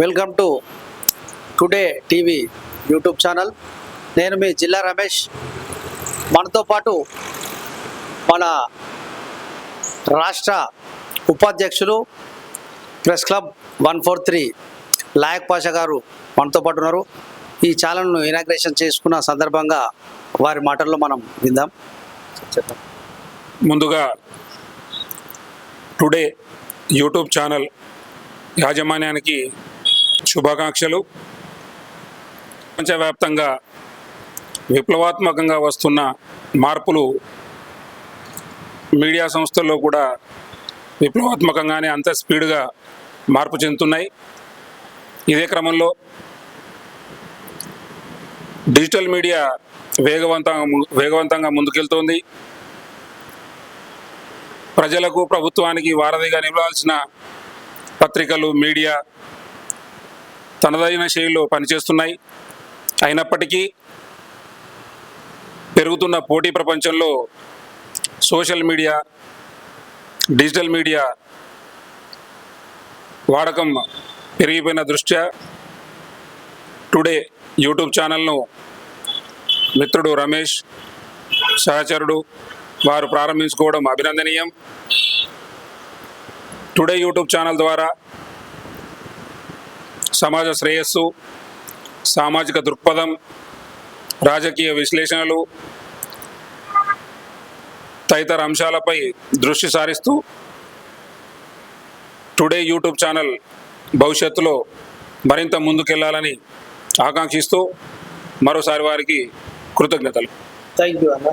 Welcome to today TV YouTube channel. నేను మీ జిల్లా రమేష్. మనతో పాటు మన రాష్ట్ర ఉపాధ్యక్షులు press club one four three Layak Pasha garu మనతో పాటు ఉన్నారు. ఈ ఛానల్ను ఇనాగ్రేషన్ చేసుకున్న సందర్భంగా వారి మాటల్లో మనం విందాం. చెప్తాం ముందుగా టుడే యూట్యూబ్ ఛానల్ యాజమాన్యానికి శుభాకాంక్షలు. ప్రపంచవ్యాప్తంగా విప్లవాత్మకంగా వస్తున్న మార్పులు మీడియా సంస్థల్లో కూడా విప్లవాత్మకంగానే అంత స్పీడ్గా మార్పు చెందుతున్నాయి. ఇదే క్రమంలో డిజిటల్ మీడియా వేగవంతంగా వేగవంతంగా ముందుకెళ్తోంది. ప్రజలకు ప్రభుత్వానికి వారధిగా నిలవాల్సిన పత్రికలు మీడియా తనదైన శైలిలో పనిచేస్తున్నాయి. అయినప్పటికీ పెరుగుతున్న పోటీ ప్రపంచంలో సోషల్ మీడియా డిజిటల్ మీడియా వాడకం పెరిగిపోయిన దృష్ట్యా టుడే యూట్యూబ్ ఛానల్ను మిత్రుడు రమేష్ సహచరుడు వారు ప్రారంభించుకోవడం అభినందనీయం. టుడే యూట్యూబ్ ఛానల్ ద్వారా సమాజ శ్రేయస్సు సామాజిక దృక్పథం రాజకీయ విశ్లేషణలు తదితర అంశాలపై దృష్టి సారిస్తూ టుడే యూట్యూబ్ ఛానల్ భవిష్యత్తులో మరింత ముందుకెళ్ళాలని ఆకాంక్షిస్తూ మరోసారి వారికి కృతజ్ఞతలు. థ్యాంక్ యూ అన్న.